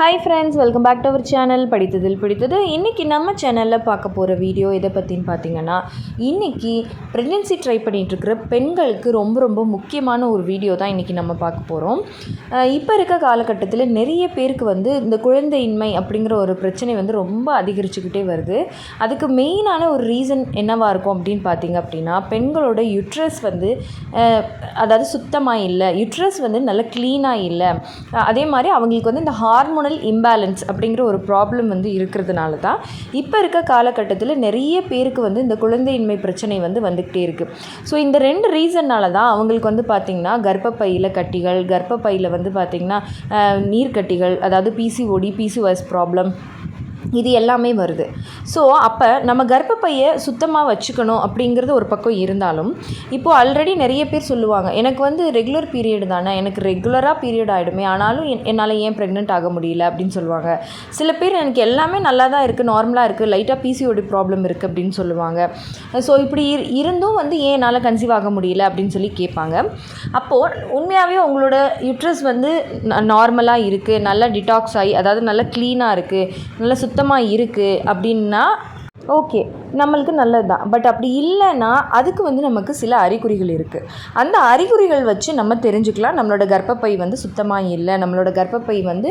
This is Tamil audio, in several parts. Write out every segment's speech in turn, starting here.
Hi friends welcome back to our channel படித்ததில் பிடித்தது. இன்றைக்கி நம்ம சேனலில் பார்க்க போகிற வீடியோ எதை பற்றின்னு பார்த்தீங்கன்னா இன்றைக்கி ப்ரெக்னென்சி ட்ரை பண்ணிகிட்ருக்கிற பெண்களுக்கு ரொம்ப ரொம்ப முக்கியமான ஒரு வீடியோ தான் இன்றைக்கி நம்ம பார்க்க போகிறோம் இப்போ இருக்க காலகட்டத்தில் நிறைய பேருக்கு வந்து இந்த குழந்தையின்மை அப்படிங்கிற ஒரு பிரச்சனை வந்து ரொம்ப அதிகரிச்சுக்கிட்டே வருது. அதுக்கு மெயினான ஒரு ரீசன் என்னவாக இருக்கும் அப்படின்னு பார்த்தீங்க அப்படின்னா பெண்களோட யுட்ரஸ் வந்து அதாவது சுத்தமாக இல்லை யுட்ரஸ் வந்து நல்லா க்ளீனாக இல்லை. அதே மாதிரி அவங்களுக்கு வந்து இந்த ஹார்மோனல் இம்பேலன்ஸ் அப்படிங்கிற ஒரு ப்ராப்ளம் வந்து இருக்கிறதுனால தான் இப்போ இருக்க காலகட்டத்தில் நிறைய பேருக்கு வந்து இந்த குழந்தையின்மை பிரச்சனை வந்து வந்துக்கிட்டே இருக்குது ஸோ இந்த ரெண்டு ரீசன்னால தான் அவங்களுக்கு வந்து பார்த்திங்கன்னா கர்ப்பப்பையில் கட்டிகள் கர்ப்பப்பையில் வந்து பார்த்திங்கன்னா நீர்க்கட்டிகள் அதாவது பிசிஓடி பிசிஓஎஸ் ப்ராப்ளம் இது எல்லாமே வருது. ஸோ அப்போ நம்ம கர்ப்பப்பையை சுத்தமாக வச்சுக்கணும் அப்படிங்கிறது ஒரு பக்கம் இருந்தாலும் இப்போது ஆல்ரெடி நிறைய பேர் சொல்லுவாங்க எனக்கு வந்து ரெகுலர் பீரியட் தானே எனக்கு ரெகுலராக பீரியட் ஆகிடுமே ஆனாலும் என்- என்னால் ஏன் ப்ரெக்னென்ட் ஆக முடியல அப்படின்னு சொல்லுவாங்க. சில பேர் எனக்கு எல்லாமே நல்லா தான் இருக்குது நார்மலாக இருக்குது லைட்டாக பிசிஓடி ப்ராப்ளம் இருக்குது அப்படின்னு சொல்லுவாங்க. ஸோ இப்படி இரு- இருந்தும் வந்து ஏன் என்னால் கன்சீவ் ஆக முடியல அப்படின்னு சொல்லி கேட்பாங்க. அப்போது உண்மையாகவே உங்களோட யுட்ரஸ் வந்து நார்மலாக இருக்குது நல்லா டிடாக்ஸ் ஆகி அதாவது நல்லா க்ளீனாக இருக்குது நல்லா சுத்தமாக இருக்குது அப்படின்னா ஓகே நம்மளுக்கு நல்லது தான் பட் அப்படி இல்லைன்னா அதுக்கு வந்து நமக்கு சில அறிகுறிகள் இருக்குது அந்த அறிகுறிகள் வச்சு நம்ம தெரிஞ்சுக்கலாம். நம்மளோட கர்ப்பப்பை வந்து சுத்தமாக இல்லை. நம்மளோட கர்ப்பப்பை வந்து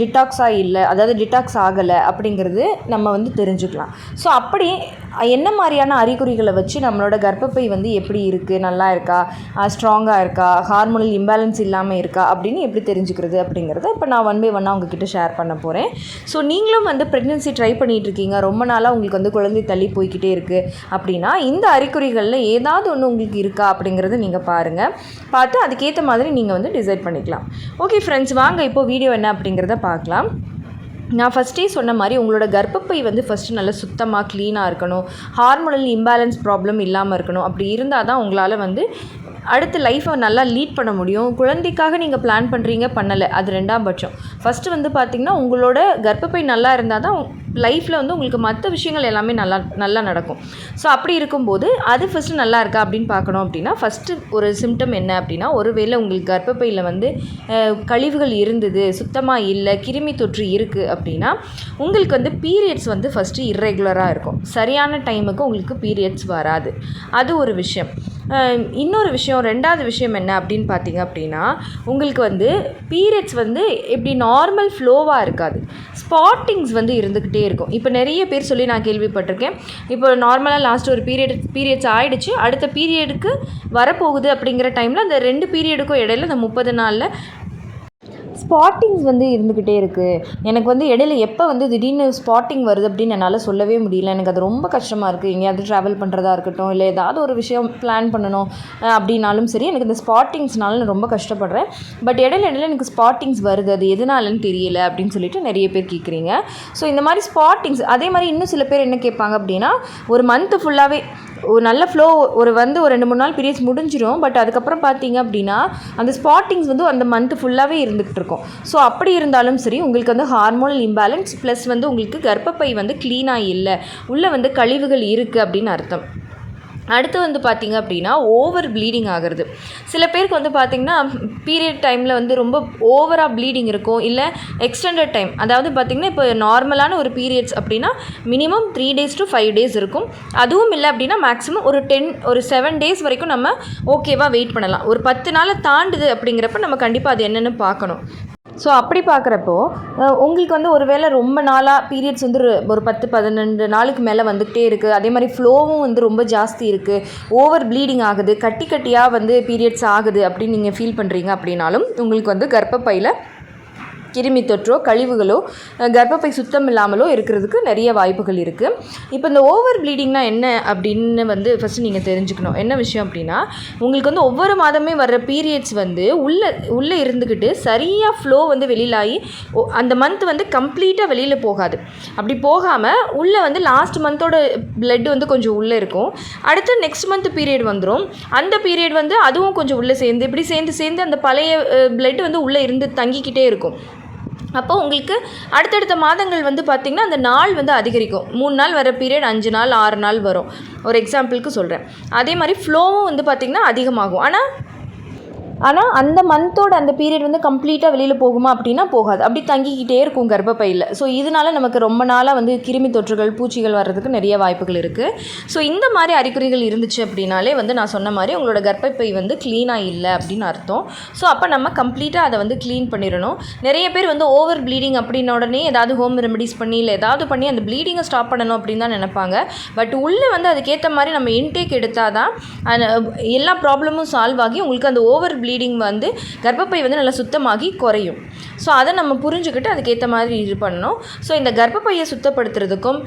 டிடாக்ஸாக இல்லை. அதாவது டிடாக்ஸ் ஆகலை அப்படிங்கிறது நம்ம வந்து தெரிஞ்சுக்கலாம். ஸோ அப்படி என்ன மாதிரியான அறிகுறிகளை வச்சு நம்மளோட கர்ப்பப்பை வந்து எப்படி இருக்குது நல்லா இருக்கா? ஸ்ட்ராங்காக இருக்கா? ஹார்மோனல் இம்பேலன்ஸ் இல்லாமல் இருக்கா? அப்படின்னு எப்படி தெரிஞ்சுக்கிறது அப்படிங்கிறத இப்போ நான் ஒன் பை ஒன்னாக உங்ககிட்ட ஷேர் பண்ண போகிறேன் ஸோ நீங்களும் வந்து ப்ரெக்னென்சி ட்ரை பண்ணிகிட்ருக்கீங்க இருக்கீங்க. ரொம்ப நாளாக உங்களுக்கு வந்து குழந்தை தள்ளி போய்க்கிட்டே இருக்குது அப்படின்னா இந்த அறிகுறிகளில் ஏதாவது ஒன்று உங்களுக்கு இருக்கா அப்படிங்கிறத நீங்கள் பாருங்கள் பார்த்து அதுக்கேற்ற மாதிரி நீங்கள் வந்து டிசைட் பண்ணிக்கலாம். ஓகே ஃப்ரெண்ட்ஸ் வாங்க இப்போ வீடியோ என்ன அப்படிங்கிறத பார்க்கலாம். நான் ஃபஸ்ட்டே சொன்ன மாதிரி உங்களோட கர்ப்பப்பை வந்து ஃபஸ்ட்டு நல்லா சுத்தமாக க்ளீனாக இருக்கணும். ஹார்மோனல் இம்பேலன்ஸ் ப்ராப்ளம் இல்லாமல் இருக்கணும். அப்படி இருந்தால் தான் உங்களால் வந்து அடுத்த லைஃப்பை நல்லா லீட் பண்ண முடியும். குழந்தைக்காக நீங்கள் பிளான் பண்ணுறீங்க பண்ணலை. அது ரெண்டாம் பட்சம். ஃபஸ்ட்டு வந்து பார்த்திங்கன்னா உங்களோட கர்ப்பப்பை நல்லா இருந்தால் தான் லைஃப்பில் வந்து உங்களுக்கு மற்ற விஷயங்கள் எல்லாமே நல்லா நல்லா நடக்கும். ஸோ அப்படி இருக்கும்போது அது ஃபஸ்ட்டு நல்லா இருக்கா அப்படின்னு பார்க்கணும் அப்படின்னா ஃபஸ்ட்டு ஒரு சிம்டம் என்ன அப்படின்னா ஒருவேளை உங்களுக்கு கர்ப்பப்பையில் வந்து கழிவுகள் இருந்தது சுத்தமாக இல்லை கிருமி தொற்று இருக்குது அப்படின்னா உங்களுக்கு வந்து பீரியட்ஸ் வந்து ஃபஸ்ட்டு இர்ரெகுலராக இருக்கும். சரியான டைமுக்கு உங்களுக்கு பீரியட்ஸ் வராது. அது ஒரு விஷயம். இன்னொரு விஷயம் ரெண்டாவது விஷயம் என்ன அப்படின்னு பார்த்தீங்க அப்படின்னா உங்களுக்கு வந்து பீரியட்ஸ் வந்து எப்படி நார்மல் ஃப்ளோவாக இருக்காது. ஸ்பாட்டிங்ஸ் வந்து இருந்துக்கிட்டே இருக்கும். இப்போ நிறைய பேர் சொல்லி நான் கேள்விப்பட்டிருக்கேன். இப்போ நார்மலாக லாஸ்ட் ஒரு பீரியட் பீரியட்ஸ் ஆகிடுச்சு அடுத்த பீரியடுக்கு வரப்போகுது அப்படிங்கிற டைமில் அந்த ரெண்டு பீரியடுக்கும் இடையில அந்த முப்பது நாளில் ஸ்பாட்டிங்ஸ் வந்து இருந்துக்கிட்டே இருக்குது எனக்கு வந்து இடையில எப்போ வந்து திடீர்னு ஸ்பாட்டிங் வருது அப்படின்னு என்னால் சொல்லவே முடியல. எனக்கு அது ரொம்ப கஷ்டமாக இருக்குது எங்கேயாவது ட்ராவல் பண்ணுறதா இருக்கட்டும் இல்லை ஏதாவது ஒரு விஷயம் பிளான் பண்ணணும் அப்படின்னாலும் சரி எனக்கு இந்த ஸ்பாட்டிங்ஸ்னால நான் ரொம்ப கஷ்டப்படுறேன். பட் இடையில இடையில எனக்கு ஸ்பாட்டிங்ஸ் வருது. அது எதனாலன்னு தெரியல அப்படின்னு சொல்லிட்டு நிறைய பேர் கேட்குறீங்க ஸோ இந்த மாதிரி ஸ்பாட்டிங்ஸ் அதே மாதிரி இன்னும் சில பேர் என்ன கேட்பாங்க அப்படின்னா ஒரு மந்த்து ஃபுல்லாகவே ஒரு நல்ல ஃப்ளோ ஒரு வந்து ஒரு ரெண்டு மூணு நாள் பீரியட்ஸ் முடிஞ்சிடும் பட் அதுக்கப்புறம் பார்த்தீங்க அப்படின்னா அந்த ஸ்பாட்டிங்ஸ் வந்து அந்த மந்த் ஃபுல்லாகவே இருந்துகிட்டு இருக்கும். ஸோ அப்படி இருந்தாலும் சரி உங்களுக்கு வந்து ஹார்மோனல் இம்பேலன்ஸ் ப்ளஸ் வந்து உங்களுக்கு கர்ப்பப்பை வந்து க்ளீனாக இல்லை. உள்ளே வந்து கழிவுகள் இருக்குது அப்படின்னு அர்த்தம். அடுத்து வந்து பார்த்திங்க அப்படின்னா ஓவர் ப்ளீடிங் ஆகிறது. சில பேருக்கு வந்து பார்த்திங்கன்னா பீரியட் டைமில் வந்து ரொம்ப ஓவராக ப்ளீடிங் இருக்கும். இல்லை எக்ஸ்டெண்டட் டைம் அதாவது பார்த்திங்கன்னா இப்போ நார்மலான ஒரு பீரியட்ஸ் அப்படின்னா minimum three days to five days இருக்கும். அதுவும் இல்லை அப்படின்னா மேக்ஸிமம் ஒரு டென் ஒரு செவன் டேஸ் வரைக்கும் நம்ம ஓகேவாக வெயிட் பண்ணலாம். ஒரு பத்து நாளை தாண்டுது அப்படிங்கிறப்ப நம்ம கண்டிப்பாக அது என்னென்னு பார்க்கணும். ஸோ அப்படி பார்க்குறப்போ உங்களுக்கு வந்து ஒரு வேளை ரொம்ப நாளாக பீரியட்ஸ் வந்து ஒரு- ஒரு பத்து பதினெண்டு நாளுக்கு மேலே வந்துக்கிட்டே இருக்குது அதே மாதிரி ஃப்ளோவும் வந்து ரொம்ப ஜாஸ்தி இருக்குது ஓவர் ப்ளீடிங் ஆகுது. கட்டி கட்டியாக வந்து பீரியட்ஸ் ஆகுது அப்படின்னு நீங்கள் ஃபீல் பண்ணுறீங்க அப்படின்னாலும் உங்களுக்கு வந்து கர்ப்பப்பையில் கிருமி தொற்றோ கழிவுகளோ கர்ப்பப்பை சுத்தம் இல்லாமலோ இருக்கிறதுக்கு நிறைய வாய்ப்புகள் இருக்குது இப்போ இந்த ஓவர் ப்ளீடிங்னா என்ன அப்படின்னு வந்து ஃபஸ்ட்டு நீங்கள் தெரிஞ்சுக்கணும். என்ன விஷயம் அப்படின்னா உங்களுக்கு வந்து ஒவ்வொரு மாதமே வர்ற பீரியட்ஸ் வந்து உள்ளே உள்ளே இருந்துக்கிட்டு சரியாக ஃப்ளோ வந்து வெளியிலாகி அந்த மந்த் வந்து கம்ப்ளீட்டாக வெளியில் போகாது. அப்படி போகாமல் உள்ளே வந்து லாஸ்ட் மந்தோட பிளட் வந்து கொஞ்சம் உள்ளே இருக்கும். அடுத்து நெக்ஸ்ட் மந்த் பீரியட் வந்துடும் அந்த பீரியட் வந்து அதுவும் கொஞ்சம் உள்ளே சேர்ந்து இப்படி சேர்ந்து சேர்ந்து அந்த பழைய பிளட் வந்து உள்ளே இருந்து தங்கிக்கிட்டே இருக்கும். அப்போ உங்களுக்கு அடுத்தடுத்த மாதங்கள் வந்து பார்த்திங்கன்னா அந்த நாள் வந்து அதிகரிக்கும். மூணு நாள் வர பீரியட் அஞ்சு நாள் ஆறு நாள் வரும். ஒரு எக்ஸாம்பிளுக்கு சொல்கிறேன் அதே மாதிரி ஃப்ளோவும் வந்து பார்த்திங்கன்னா அதிகமாகும். ஆனால் ஆனால் அந்த மந்தோட அந்த பீரியட் வந்து கம்ப்ளீட்டாக வெளியில் போகுமா அப்படின்னா போகாது. அப்படி தங்கிக்கிட்டே இருக்கும் கர்ப்பப்பையில். ஸோ இதனால் நமக்கு ரொம்ப நாளாக வந்து கிருமி தொற்றுகள் பூச்சிகள் வர்றதுக்கு நிறைய வாய்ப்புகள் இருக்குது ஸோ இந்த மாதிரி அறிகுறிகள் இருந்துச்சு அப்படின்னாலே வந்து நான் சொன்ன மாதிரி உங்களோட கர்ப்பப்பை வந்து க்ளீனாக இல்லை அப்படின்னு அர்த்தம். ஸோ அப்போ நம்ம கம்ப்ளீட்டாக அதை வந்து க்ளீன் பண்ணிடணும். நிறைய பேர் வந்து ஓவர் ப்ளீடிங் அப்படின்ன உடனே ஏதாவது ஹோம் ரெமெடிஸ் பண்ணி இல்லை ஏதாவது பண்ணி அந்த ப்ளீடிங்கை ஸ்டாப் பண்ணணும் அப்படின்னு தான் நினைப்பாங்க. பட் உள்ளே வந்து அதுக்கேற்ற மாதிரி நம்ம இன்டேக் எடுத்தால் தான் எல்லா ப்ராப்ளமும் சால்வ் ஆகி உங்களுக்கு அந்த ஓவர் ப்ளீடிங் ப்ளீடிங் வந்து கர்ப்பப்பை வந்து நல்லா சுத்தமாகி குறையும். ஸோ அதை நம்ம புரிஞ்சுக்கிட்டு அதுக்கேற்ற மாதிரி இது பண்ணணும். ஸோ இந்த கர்ப்பப்பையை சுத்தப்படுத்துறதுக்கும்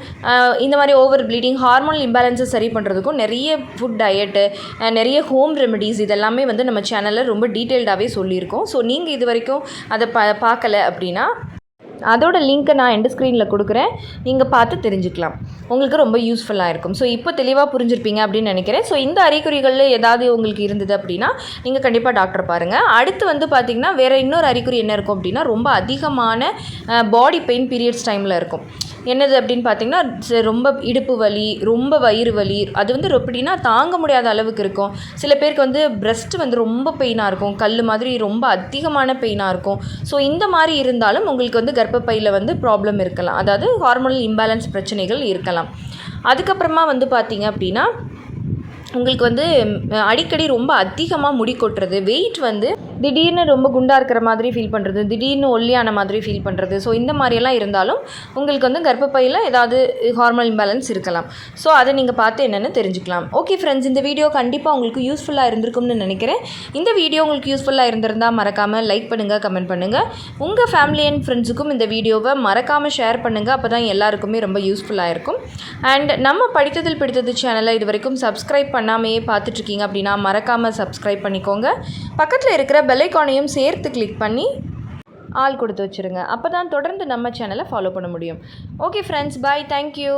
இந்த மாதிரி ஓவர் ப்ளீடிங் ஹார்மோனல் இம்பேலன்ஸை சரி பண்ணுறதுக்கும் நிறைய ஃபுட் டயட்டு நிறைய ஹோம் ரெமெடிஸ் இதெல்லாமே வந்து நம்ம சேனலில் ரொம்ப டீட்டெயில்டாகவே சொல்லியிருக்கோம். ஸோ நீங்கள் இது வரைக்கும் அதை ப பார்க்கல அப்படின்னா அதோட லிங்க்கை நான் எண்டு ஸ்க்ரீனில் கொடுக்குறேன். நீங்கள் பார்த்து தெரிஞ்சுக்கலாம். உங்களுக்கு ரொம்ப யூஸ்ஃபுல்லாக இருக்கும். ஸோ இப்போ தெளிவாக புரிஞ்சிருப்பீங்க அப்படின்னு நினைக்கிறேன். ஸோ இந்த அறிகுறிகளில் ஏதாவது உங்களுக்கு இருந்தது அப்படின்னா நீங்கள் கண்டிப்பாக டாக்டர் பாருங்கள் அடுத்து வந்து பார்த்திங்கன்னா வேறு இன்னொரு அறிகுறி என்ன இருக்கும் அப்படின்னா ரொம்ப அதிகமான பாடி பெயின் பீரியட்ஸ் டைமில் இருக்கும். என்னது அப்படின்னு பார்த்தீங்கன்னா ரொம்ப இடுப்பு வலி ரொம்ப வயிறு வலி அது வந்து எப்படின்னா தாங்க முடியாத அளவுக்கு இருக்கும். சில பேருக்கு வந்து பிரஸ்ட் வந்து ரொம்ப பெயினாக இருக்கும். கல் மாதிரி ரொம்ப அதிகமான பெயினாக இருக்கும். ஸோ இந்த மாதிரி இருந்தாலும் உங்களுக்கு வந்து கர்ப்பப்பையில் வந்து ப்ராப்ளம் இருக்கலாம். அதாவது ஹார்மோனல் இம்பேலன்ஸ் பிரச்சனைகள் இருக்கலாம். அதுக்கப்புறமா வந்து பார்த்திங்க அப்படின்னா உங்களுக்கு வந்து அடிக்கடி ரொம்ப அதிகமாக முடி கொட்டுறது வெயிட் வந்து திடீர்னு ரொம்ப குண்டாக இருக்கிற மாதிரி ஃபீல் பண்ணுறது திடீர்னு ஒல்லியான மாதிரி ஃபீல் பண்ணுறது ஸோ இந்த மாதிரியெல்லாம் இருந்தாலும் உங்களுக்கு வந்து கர்ப்பப்பையில் ஏதாவது ஹார்மோன் இம்பேலன்ஸ் இருக்கலாம். ஸோ அதை நீங்கள் பார்த்து என்னென்னு தெரிஞ்சுக்கலாம். ஓகே ஃப்ரெண்ட்ஸ் இந்த வீடியோ கண்டிப்பாக உங்களுக்கு யூஸ்ஃபுல்லாக இருந்திருக்கும்னு நினைக்கிறேன். இந்த வீடியோ உங்களுக்கு யூஸ்ஃபுல்லாக இருந்திருந்தால் மறக்காமல் லைக் பண்ணுங்கள் கமெண்ட் பண்ணுங்கள் உங்கள் ஃபேமிலி அண்ட் ஃப்ரெண்ட்ஸுக்கும் இந்த வீடியோவை மறக்காமல் ஷேர் பண்ணுங்கள் அப்போ தான் எல்லாருக்குமே ரொம்ப யூஸ்ஃபுல்லாக இருக்கும். அண்ட் நம்ம படித்ததில் பிடித்தது சேனலை இது வரைக்கும் சப்ஸ்கிரைப் பண்ணாமையே பார்த்துட்ருக்கீங்க அப்படின்னா மறக்காமல் சப்ஸ்கிரைப் பண்ணிக்கோங்க. பக்கத்தில் இருக்கிற பெல்லைக்கானையும் சேர்த்து கிளிக் பண்ணி ஆள் கொடுத்து வச்சுருங்க. அப்போ தான் தொடர்ந்து நம்ம சேனலை ஃபாலோ பண்ண முடியும். Okay friends bye thank you